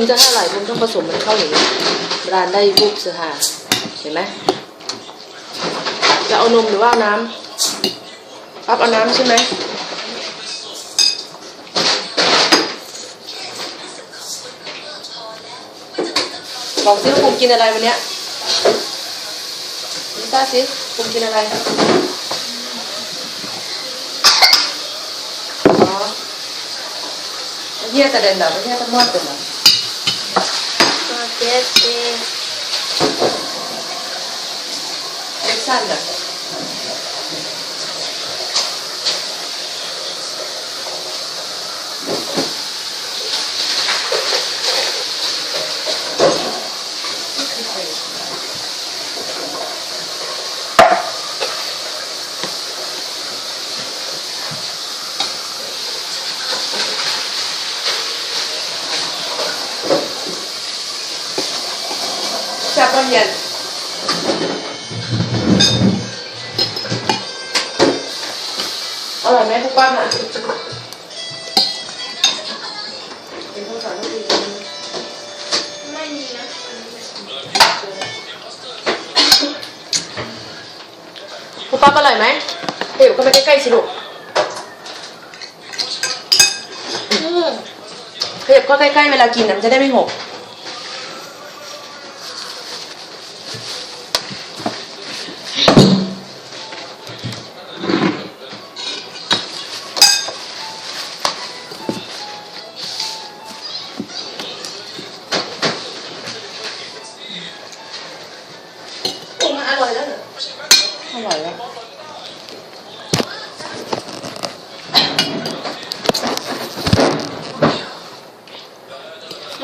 มจะเท่าไหร่ภูมิต้องผสมมันเข้าอย่างนี้ร้านได้บุกเสือหาเห็นไหมจะเอานมหรือว่าน้ำปั๊บเอาน้ำใช่ไหมบอกสิว่าภูมิกินอะไรวันเนี้ยลิซ่าสิภูมิกินอะไรอ๋อเฮียแต่เด่นแบบไม่ใช่ตะมอดเป็นเหรอ Spaghetti. เล็ก สั้นอะแซ่บตอนเย็นอร่อยไหมทุกป้านอะเป็นข้าวสารต้องดีไม่มีนะทุกป้าอร่อยไหมเดี๋ยวเข้าไปใกล้ๆสิลูกอืมขยับเข้าใกล้ๆเวลากินนะมันจะได้ไม่หก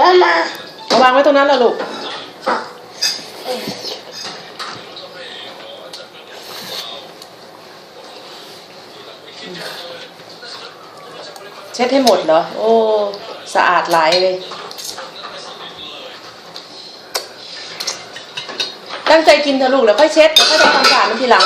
มามา เอาวางไว้ตรงนั้นแหละลูก เช็ดให้หมดเหรอ โอ้ สะอาดหลายเลย ตั้งใจกินเถอะลูกแล้วค่อยเช็ดแล้วค่อยทำความสะอาดมันทีหลัง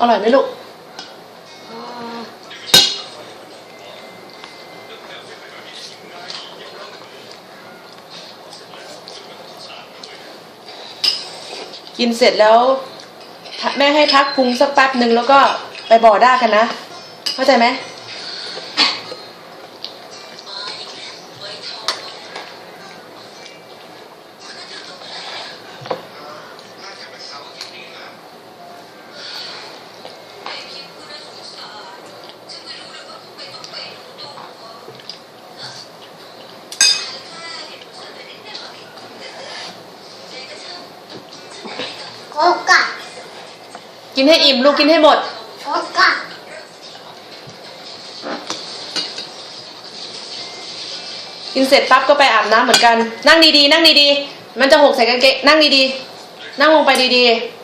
อร่อยไหมลูกกินเสร็จแล้ว แม่ให้พักพุงสักแป๊บหนึ่งแล้วก็ไปบ่อด้ากันนะ เข้าใจไหม กินให้อิ่มลูกกินให้หมดโอกะกินเสร็จปั๊บก็ไปอาบน้ำเหมือนกัน นั่งดีๆ นั่งดีๆ มันจะหกใส่กางเกงนั่งดีๆ นั่งลงไปดีๆ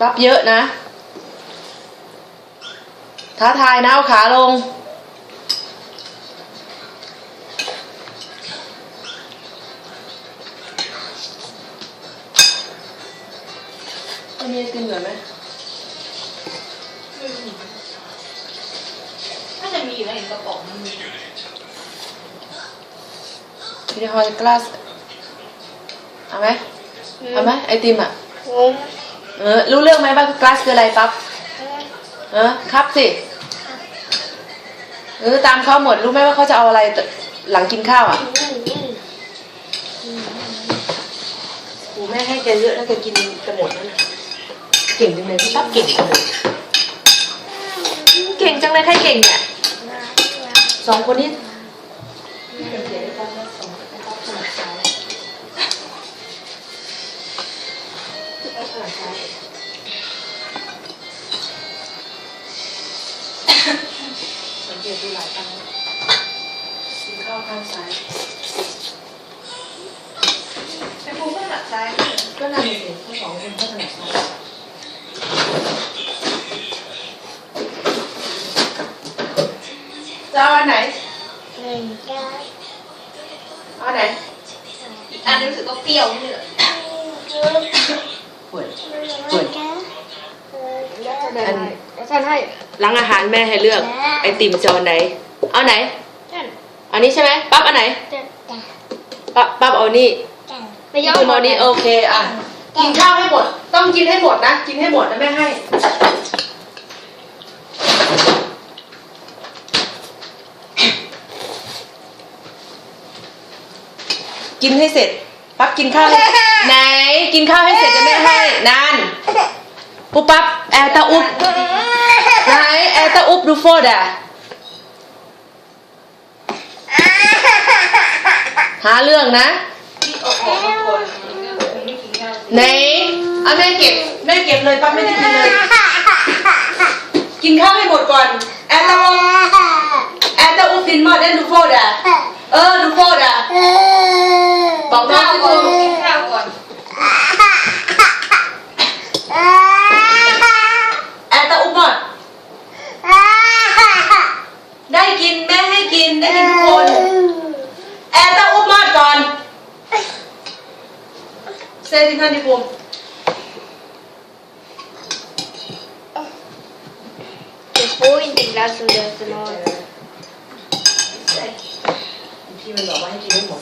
ปั๊บเยอะนะ ท้าทายนะเอาขาลง อันนี้กินเหมือนไหมถ้าจะมีอะไรเห็นกระป๋องมันมีพิธีฮอลกลาสเอาไหมเอาไหมไอติมอะงงเออรู้เรื่องไหมว่ากลาสคืออะไรปั๊บเออครับสิเออตามเขาหมดรู้ไหมว่าเขาจะเอาอะไรหลังกินข้าวอะโอ้แม่ให้แกเยอะแล้วแกกินกันหมดแล้วนะ เก่งจังเลยพี่ปั๊บเก่งจังเลยเก่งจังเลยใครเก่งเนี่ยสองคนนี้สังเกตดูหลายครั้งกินข้าวข้างซ้ายแต่ครูก็หนักซ้ายก็นั่นเองทั้งสองคนก็ถนัดซ้าย จะเอาอันไหนหนึ่งจ้าเอาอันไหน อีกอันนึงรู้สึกก็เปรี้ยวนี่แหละเปิดเปิดจ้าอันท่านให้ร้านอาหารแม่ให้เลือก ไอติมจะเอาอันไหน เอาไหนท่านอันนี้ใช่ไหมปั๊บอันไหนจ้าปั๊บปั๊บเอานี่จ้าไม่ยอมคือเอานี้โอเคอะกินข้าวให้หมด ต้องกินให้หมดนะ กินให้หมดนะแม่ให้ กินให้เสร็จ ปั๊บกินข้าวให้ไหน กินข้าวให้เสร็จจะแม่ให้นานปุ๊บปั๊บแอร์ตาอุบไหนแอร์ตาอุบดูโฟดอะหาเรื่องนะที่ออกออกมาก่อนมันไม่กินข้าวไหนเอาแม่เก็บแม่เก็บเลยปั๊บไม่ได้กินเลย กินข้าวให้หมดก่อนแอร์ตาอุบแอร์ตาอุบดินมอดเล่นดูโฟดอะ เออดูโฟดอะบอกน้องข้าวที่ก่อนดูกินข้าวก่อนแอร์ตาอุบมอดได้กินแม่ให้กินได้กินทุกคนแอร์ตาอุบมอดก่อนเซติทันดิภูมิ Después integrar su desnudo. พี่มันบอกว่าให้กินให้หมด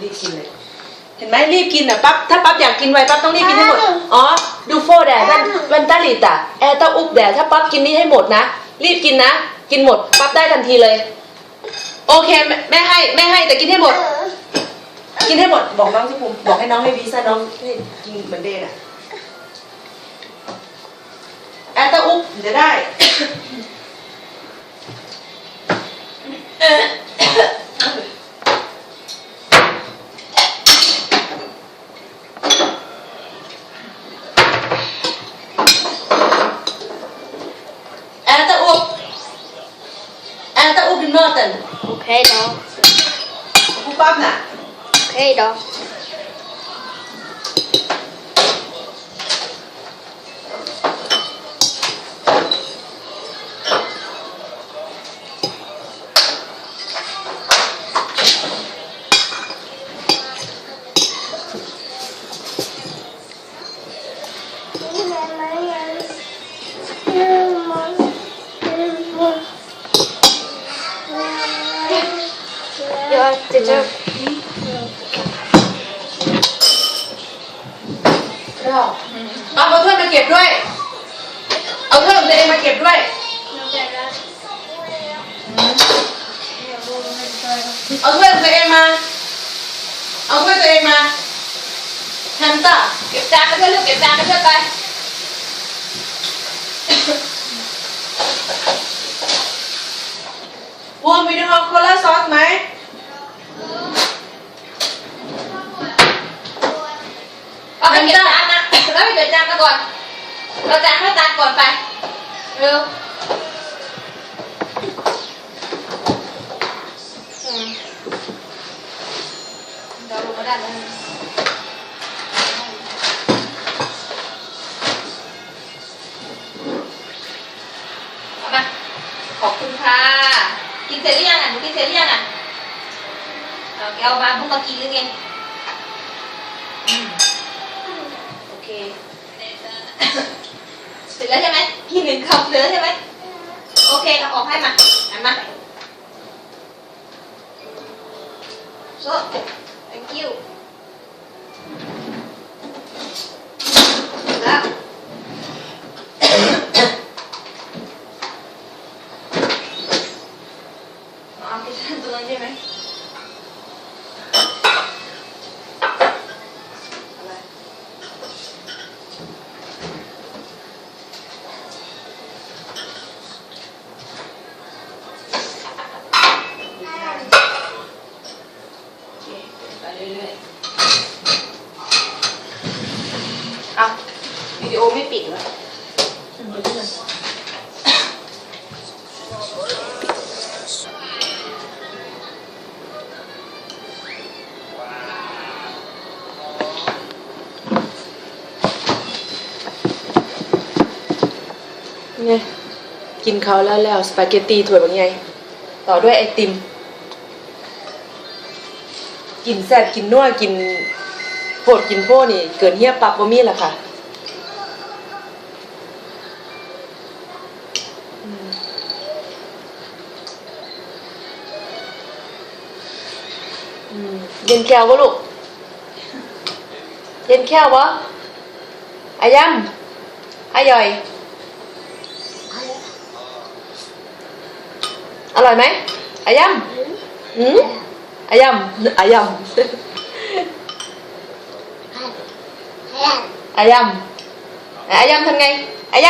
รีบกินเลย เห็นไหมรีบกินอะปั๊บถ้าปั๊บอยากกินไวปั๊บต้องรีบกินให้หมด อ๋อ ดูโฟแดดวันวันตาลิตอะแอร์ตาอุบแดดถ้าปั๊บกินนี่ให้หมดนะ รีบกินนะ กินหมดปั๊บได้ทันทีเลย โอเคแม่แม่ให้แม่ให้แต่กินให้หมด กินให้หมด บอกน้องที่ภูมิบอกให้น้องให้วีซ่าน้องให้กินเหมือนเดนอะแอร์ตาอุบเดี๋ยวได้ Ata ugin natin. Okay daw. Bubab na. Okay daw. Yeah, did เอาเอาถ้วยมาเก็บด้วย เอาถ้วยองตัวเองมาเก็บด้วย เอาถ้วยองตัวเองมา เอาถ้วยตัวเองมาแฮมเตอเก็บจานไปด้วยลูกเก็บจานไปด้วยไป วัวมีดอกโคลาซอสไหม ไปเก็บจานนะแล้วไปเก็บจานมาก่อน เราจานให้จานก่อนไปเร็วเราลงมาด้แล้วเอามาขอบคุณค่ะ กินเสร็จหรือยังอะหนูกินเสร็จหรือยังอะเอาแกเอามาเพิ่งมากินหรือไง เสร็จแล้วใช่ไหมอีกหนึ่งคำเหลือใช่ไหมโอเคเอาออกให้มาอันมา so thank you แล้ว เอาไปทานตรงนั้นใช่ไหมอะไร โอเคไปเรื่อยๆอะวิดีโอไม่ปิดแล้ว ไงกินเขาแล้วแล้วสปาเกตตีถ้วบางไงต่อด้วยไอติม กินแซ่บกินนัวกินโปดกินโพนี่ เกินเฮียปับบ่มีละค่ะเย็นแก้ววะลูก เย็นแก้ววะอาย่ำอาย่อย ร่อยไหมอายำอืมอายำอายำอายำอายำทำไงอาย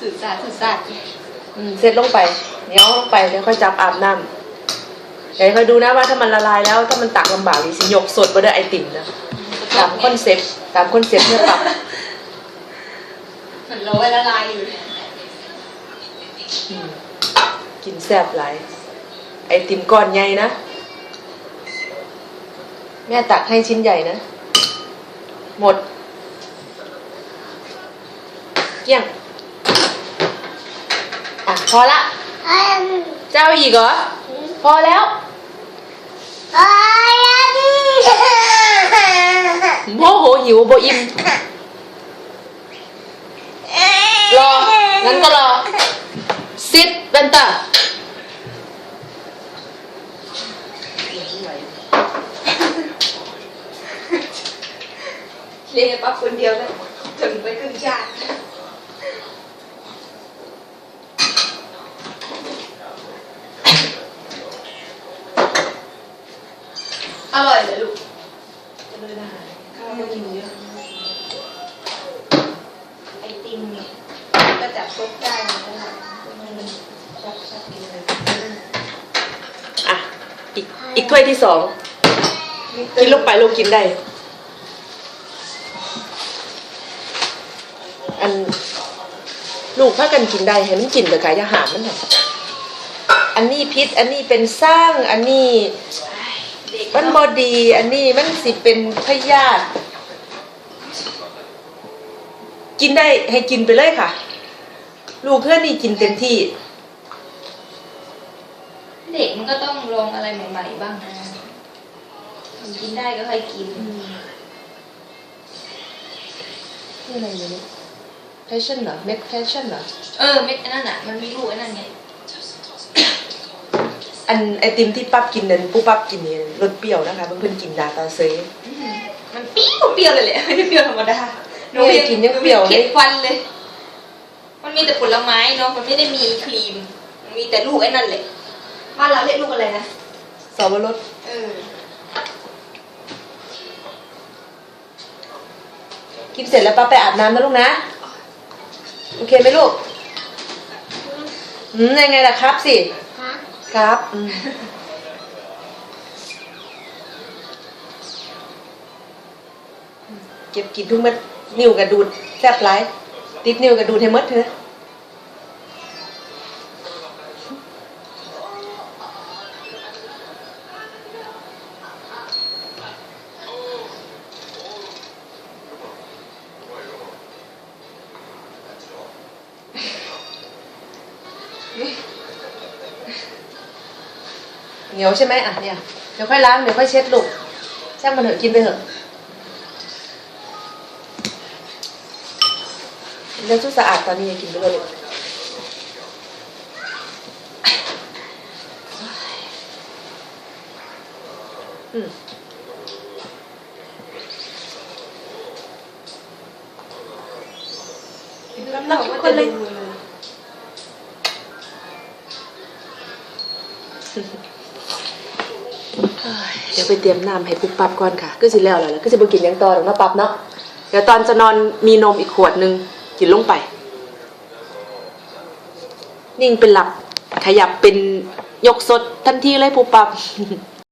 สื่อสารสื่อสารอืมเสร็จลงไปเนียลงไปเดี๋ยวค่อยจับอาบน้ำเดี๋ยวค่อยดูนะว่าถ้ามันละลายแล้วถ้ามันตักลำบากดิสิยกสดมาด้ไอติมนะตามคอนเซ็ปต์ตามคอนเซ็ปต์เนี่ยปรับเหมือนเราไว้ละลายอยู่ กินแซ่บหลาย ไอติมก้อนใหญ่นะ แม่ตักให้ชิ้นใหญ่นะ หมด เกลี้ยง อะ พอละ เจ้าอีกเหรอ พอแล้วโมโหหิวโบอิ่มรองั้นก็รอ ซิดเบนตาเรียนปั๊บคนเดียวเลยถึงไปครึ่งชาติอร่อยเลยลูกข้าวไม่กินเยอะไอติมเนี่ยก็จับซดได้นะมันช อะอีกอีกถ้วยที่สอง กินลงไปลูกกินได้ อัน ลูกถ้ากันกินได้ให้มันกินแต่กายอาหามันเถอะอันนี้พิษ อันนี้เป็นสร้างอันนี้มันบอดี อันนี้มันสิเป็นพยาธิกินได้ให้กินไปเลยค่ะ ลูกเพื่อนนี่กินเต็มที่ เด็กมันก็ต้องลองอะไรใหม่ๆบ้างนะมันกินได้ก็ค่อยกินนี่อะไรเนี่ยแฟชั่นเหรอเม็ดแฟชั่นเหรอเออเม็ดอันนั้นอะมันมีลูกอันนั้นไงอันไอติมที่ปั๊บกินนั้นผู้ปั๊บกินนี่รสเปรี้ยวนะคะเพื่อนๆกินดาตาเซยอืมมันเปรี้ยวเปรี้ยวเลยแหละไม่ได้เปรี้ยวธรรมดานี่ไงกินยังเปรี้ยวเลยเข็ดฟันเลย มันมีแต่ผลไม้เนาะมันไม่ได้มีครีม มันมีแต่ลูกไอ้นั่นแหละ บ้านเราเรียกลูกอะไรนะสอบรสเออกินเสร็จแล้วป้าไปอาบน้ำนะลูกนะ โอเคไหมลูกอืมยังไงล่ะครับสิฮะครับอืมเก็บกินทุกเม็ดนิ้วกระดูดแซบไรติดนิ้วกระดูดให้หมดเถอะ เหนียวใช่ไหมอะเนี่ยเดี๋ยวค่อยล้างเดี๋ยวค่อยเช็ดลูกช่างมันเถอะกินไปเถอะเดี๋ยวชุดสะอาดตอนนี้ยังกินไปเลยลูกอืมรักทุกคนเลย ไปเตรียมน้ำให้ปุ๊บปั๊บก่อนค่ะ ก็สิแล้วแหละแล้วก็จะไปกินยังต่อหรอกนาะปั๊บเนาะเดี๋ยวตอนจะนอนมีนมอีกขวดหนึ่งกินลงไป นิ่งเป็นหลับขยับเป็นยกสดทันทีเลยปุ๊บปั๊บ